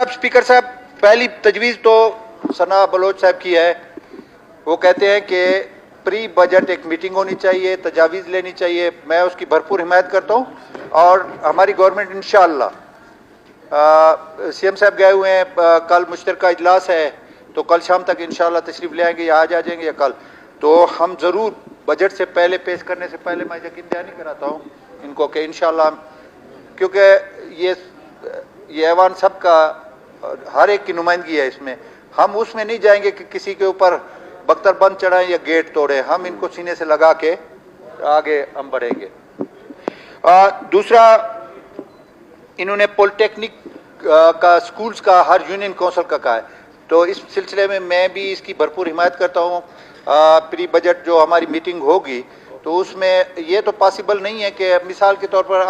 अब स्पीकर साहब, पहली तजवीज़ तो सना बलोच साहब की है। वो कहते हैं कि प्री बजट एक मीटिंग होनी चाहिए, तजावीज़ लेनी चाहिए। मैं उसकी भरपूर हिमायत करता हूँ और हमारी गवर्नमेंट इन सी एम साहब गए हुए हैं कल मुश्तर इजलास है तो कल शाम तक इन तशरीफ़ ले आएँगे या आज आ जाएँगे या कल। तो हम ज़रूर बजट से पहले पेश करने से पहले मैं यकीन दहानी कराता हूँ इनको कि इन क्योंकि ये ये ऐवान सबका हर एक की नुमाइंदगी है इसमें। हम उसमें नहीं जाएँगे कि किसी के ऊपर बख्तर बंद चढ़ाएँ या गेट तोड़ें। हम इनको सीने से लगा के आगे हम बढ़ेंगे। आ, दूसरा इन्होंने पॉलिटेक्निक का स्कूल्स का हर यूनियन काउंसिल का कहा है। तो इस सिलसिले में मैं भी इसकी भरपूर हिमायत करता हूँ। प्री बजट जो हमारी मीटिंग होगी तो उसमें ये तो पॉसिबल नहीं है कि मिसाल के तौर पर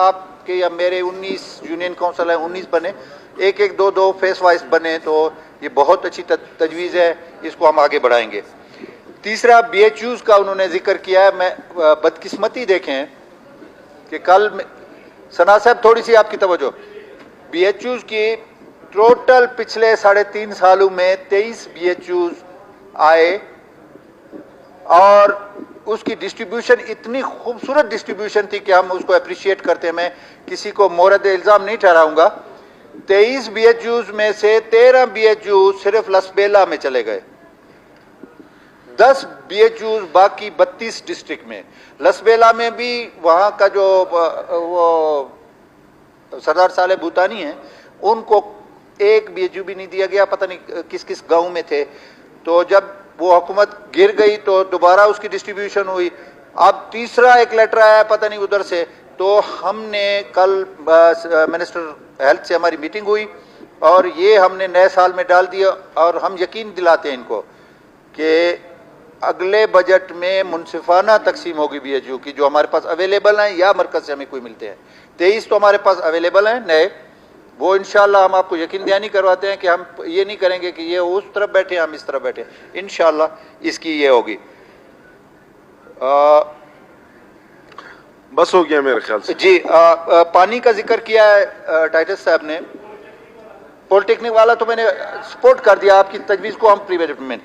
आपके या मेरे 19 यूनियन काउंसिल हैं 19 बने। एक एक दो दो फेस वाइज बने तो ये बहुत अच्छी तजवीज़ है, इसको हम आगे बढ़ाएँगे। तीसरा बी एच यूज़ का उन्होंने ज़िक्र किया है, मैं बदकिस्मती देखें कि कल सना साहब, थोड़ी सी आपकी तवज्जो। बी एच यूज़ की टोटल पिछले साढ़े तीन सालों में तेईस बी एच यूज़ आए, और उसकी डिस्ट्रीब्यूशन इतनी खूबसूरत डिस्ट्रीब्यूशन थी कि हम उसको अप्रिशिएट करते मैं किसी को मोरद इल्ज़ाम नहीं ठहराऊँगा। तेईस बी एच यूज़ में से तेरह बी एच यू सिर्फ़ लसबेला में चले गए। दस बी एच यूज़ बाकी बत्तीस डिस्ट्रिक्ट में। लसबेला में भी वहाँ का जो वो सरदार साले भूतानी है, उनको एक बी एच यू भी नहीं दिया गया, पता नहीं किस किस गाँव में थे। तो जब वो हुकूमत गिर गई तो दोबारा उसकी डिस्ट्रीब्यूशन हुई। अब तीसरा एक लेटर आया पता नहीं उधर से तो हमने कल मिनिस्टर हेल्थ से हमारी मीटिंग हुई और ये हमने नए साल में डाल दिया और हम यकीन दिलाते हैं इनको कि अगले बजट में मुनसिफाना तकसीम होगी बी एच यू की जो हमारे पास अवेलेबल हैं या मरकज से हमें कोई मिलते हैं। तेईस तो हमारे पास अवेलेबल हैं, नए। वो इनशाला हम आपको यकीन दयानी करवाते हैं कि हम ये नहीं करेंगे कि ये उस तरफ़ बैठे हम इस तरफ़ बैठे। इनशाला इसकी ये होगी। बस हो गया मेरे ख्याल से। जी आ, आ, पानी का ज़िक्र किया है टाइटस साहब ने। पॉलिटेक्निक वाला तो मैंने सपोर्ट कर दिया आपकी तजवीज़ को हम प्री बजट में।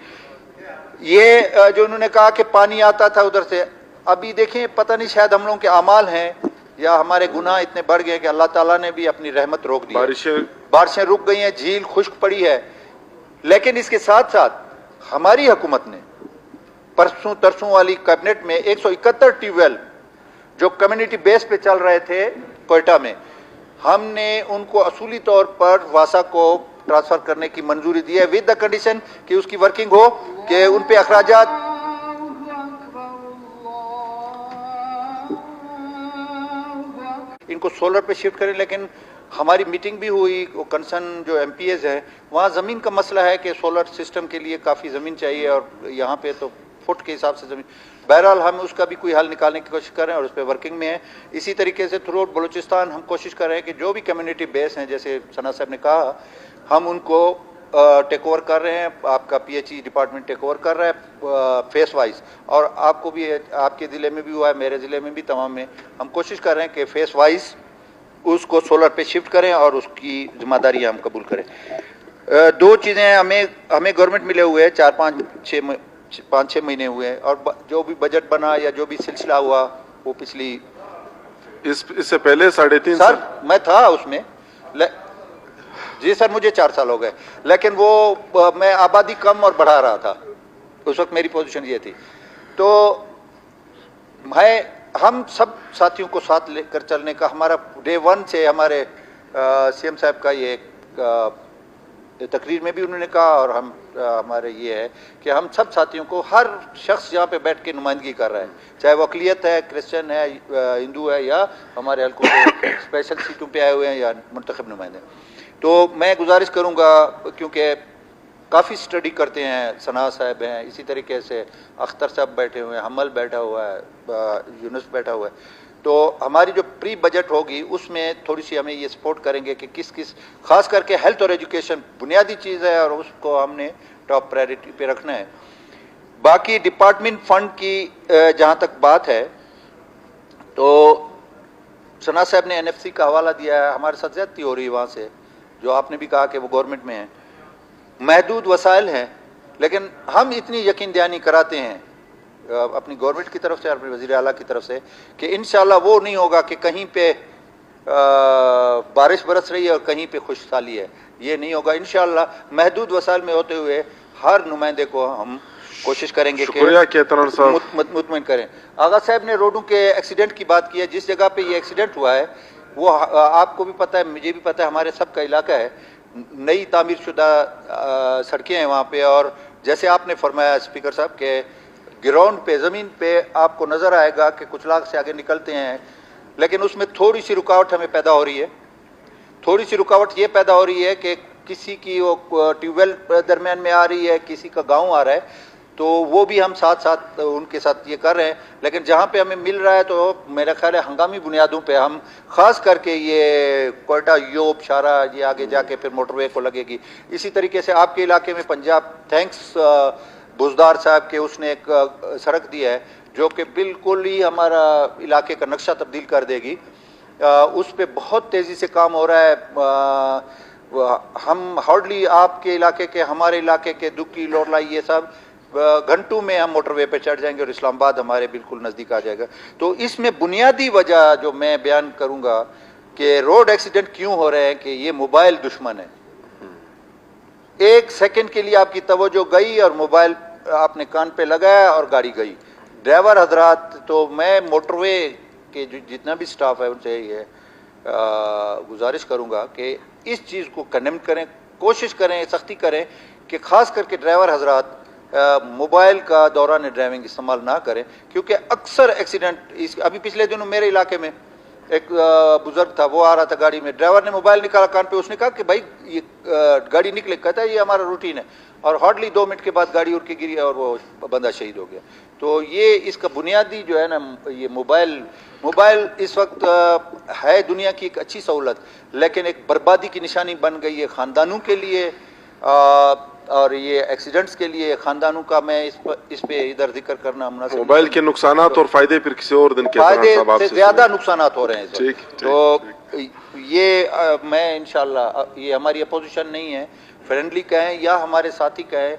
ये जो उन्होंने कहा कि पानी आता था उधर से अभी देखें पता नहीं शायद हम लोगों के अमाल हैं या हमारे गुनाह इतने बढ़ गए कि अल्लाह ताला ने भी अपनी रहमत रोक दी बारिशें बारिशें रुक गई हैं झील खुश्क पड़ी है। लेकिन इसके साथ साथ हमारी हुकूमत ने परसों तरसों वाली कैबिनेट में एक सौ इकहत्तर ट्यूबवेल जो कम्युनिटी बेस पे चल रहे थे कोयटा में हमने उनको असूली तौर पर वासा को ट्रांसफ़र करने की मंजूरी दी है विद द कंडीशन कि उसकी वर्किंग हो कि उन पे अखराज इनको सोलर पे शिफ्ट करें, लेकिन हमारी मीटिंग भी हुई कंसर्न जो एम पी एज है, वहाँ ज़मीन का मसला है कि सोलर सिस्टम के लिए काफ़ी ज़मीन चाहिए और यहाँ पे तो फुट के हिसाब से ज़मीन। बहरहाल हम उसका भी कोई हल निकालने की कोशिश कर रहे हैं और उस पर वर्किंग में है। इसी तरीके से थ्रू आउट बलूचिस्तान हम कोशिश कर रहे हैं कि जो भी कम्युनिटी बेस हैं, जैसे सना साहब ने कहा, हम उनको टेक ओवर कर रहे हैं आपका पीएचई डिपार्टमेंट टेक ओवर कर रहा है फेस वाइज और आपको भी आपके ज़िले में भी हुआ है मेरे ज़िले में भी तमाम में। हम कोशिश कर रहे हैं कि फेस वाइज उसको सोलर पे शिफ्ट करें और उसकी ज़िम्मेदारी हम कबूल करें। दो चीज़ें हमें हमें गवर्नमेंट मिले हुए हैं चार पाँच छः पाँच छः महीने हुए हैं। और जो भी बजट बना या जो भी सिलसिला हुआ वो पिछली इस इससे पहले साढ़े तीन सर मैं था उसमें जी सर, मुझे चार साल हो गए। लेकिन वो मैं आबादी कम और बढ़ा रहा था। उस वक्त मेरी पोजीशन ये थी। तो मैं, हम सब साथियों को साथ लेकर चलने का, हमारा डे वन से हमारे सीएम साहब का ये तकरीर में भी उन्होंने कहा और हम हमारे ये है कि हम सब साथियों को हर शख्स यहाँ पे बैठ के नुमाइंदगी कर रहा है। चाहे वो अकलीत है, क्रिश्चियन है हिंदू है या हमारे हल्कों स्पेशल सीटों पे आए हुए हैं या मंतखब नुमाइंदे तो मैं गुजारिश करूँगा, क्योंकि काफ़ी स्टडी करते हैं, सना साहब हैं, इसी तरीके से अख्तर साहब बैठे हुए हैं हमल बैठा हुआ है यूनुस बैठा हुआ है। तो हमारी जो प्री बजट होगी, उसमें थोड़ी सी हमें ये सपोर्ट करेंगे कि किस किस खास करके हेल्थ और एजुकेशन बुनियादी चीज़ है और उसको हमने टॉप प्रायोरिटी पे रखना है। बाकी डिपार्टमेंट फंड की जहाँ तक बात है तो सना साहब ने एनएफसी का हवाला दिया है, हमारे साथ ज्यादती हो रही है वहाँ से। जो आपने भी कहा कि वो गवर्नमेंट में है महदूद वसाइल हैं लेकिन हम इतनी यकीन दहानी कराते हैं अपनी गवर्नमेंट की तरफ़ से और अपने वज़ीर अला की तरफ़ से कि इन वो नहीं होगा कि कहीं पे अ, बारिश बरस रही है और कहीं पे खुशहाली है। ये नहीं होगा। इन महदूद वसाइल में होते हुए हर नुमाइंदे को हम कोशिश करेंगे कि मुतमिन करें। आगा साहब ने रोडों के एक्सीडेंट की बात की है। जिस जगह पे ये एक्सीडेंट हुआ है वो आपको भी पता है, मुझे भी पता है, हमारे सबका इलाका है। नई तामीर शुदा सड़कें हैं वहाँ पे और जैसे आपने फरमाया स्पीकर साहब के, ग्राउंड पे, ज़मीन पे आपको नज़र आएगा कि कुछ लाख से आगे निकलते हैं। लेकिन उसमें थोड़ी सी रुकावट हमें पैदा हो रही है। थोड़ी सी रुकावट ये पैदा हो रही है कि किसी की वो, ट्यूबवेल दरमियान में आ रही है, किसी का गाँव आ रहा है। तो वो भी हम साथ साथ उनके साथ ये कर रहे हैं। लेकिन जहाँ पे हमें मिल रहा है तो मेरा ख्याल है हंगामी बुनियादों पे हम खास करके ये कोयटा योब शारा ये आगे जाके फिर मोटरवे को लगेगी। इसी तरीके से आपके इलाके में पंजाब थैंक्स बुजदार साहब के उसने एक सड़क दी है जो कि बिल्कुल ही हमारा इलाके का नक्शा तब्दील कर देगी। अ, उस पर बहुत तेज़ी से काम हो रहा है। वह- हम हार्डली आपके इलाके के हमारे इलाके के दुक्की लोरलाई ये सब घंटों में हम मोटरवे पे चढ़ जाएँगे और इस्लामाबाद हमारे बिल्कुल नज़दीक आ जाएगा। तो इसमें बुनियादी वजह जो मैं बयान करूँगा कि रोड एक्सीडेंट क्यों हो रहे हैं कि ये मोबाइल दुश्मन है। एक सेकंड के लिए आपकी तवज्जो गई और मोबाइल आपने कान पे लगाया और गाड़ी गई। ड्राइवर हजरात तो मैं मोटरवे के जो जितना भी स्टाफ है उनसे ये गुजारिश करूँगा कि इस चीज़ को कंडेम करें कोशिश करें सख्ती करें कि ख़ास करके ड्राइवर हजरात मोबाइल का दौरान ड्राइविंग इस्तेमाल ना करें क्योंकि अक्सर एक्सीडेंट इस अभी पिछले दिनों मेरे इलाके में एक बुज़ुर्ग था वो आ रहा था गाड़ी में। ड्राइवर ने मोबाइल निकाला कान पे उसने कहा कि भाई ये गाड़ी निकले कहता है ये हमारा रूटीन है। और हार्डली दो मिनट के बाद गाड़ी उड़ के गिरी और वो बंदा शहीद हो गया। तो ये इसका बुनियादी जो है ना ये मोबाइल मोबाइल इस वक्त है दुनिया की एक अच्छी सहूलत लेकिन एक बर्बादी की निशानी बन गई है ख़ानदानों के लिए। अ, और ये एक्सीडेंट्स के लिए ख़ानदानों का मैं इस पर इस पे इधर ज़िक्र करना मुनासिब मोबाइल के नुकसान और फ़ायदे फिर किसी और दिन केतन फ़ायदे से ज़्यादा नुकसान हो रहे हैं ठीक, तो ये अ, मैं अ, ये हमारी अपोजिशन नहीं है। फ्रेंडली कहें या हमारे साथी कहें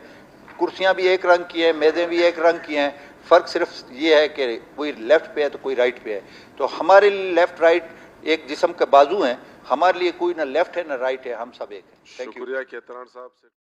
कुर्सियाँ भी एक रंग की हैं मेज़ें भी एक रंग की हैं। फ़र्क सिर्फ़ ये है कि कोई लेफ़्ट पे है तो कोई राइट पे है। तो हमारे लेफ़्ट राइट एक जिसम के बाजू हैं। हमारे लिए कोई ना लेफ़्ट है ना राइट है हम सब एक हैं। थैंक यू शुक्रिया साहब से।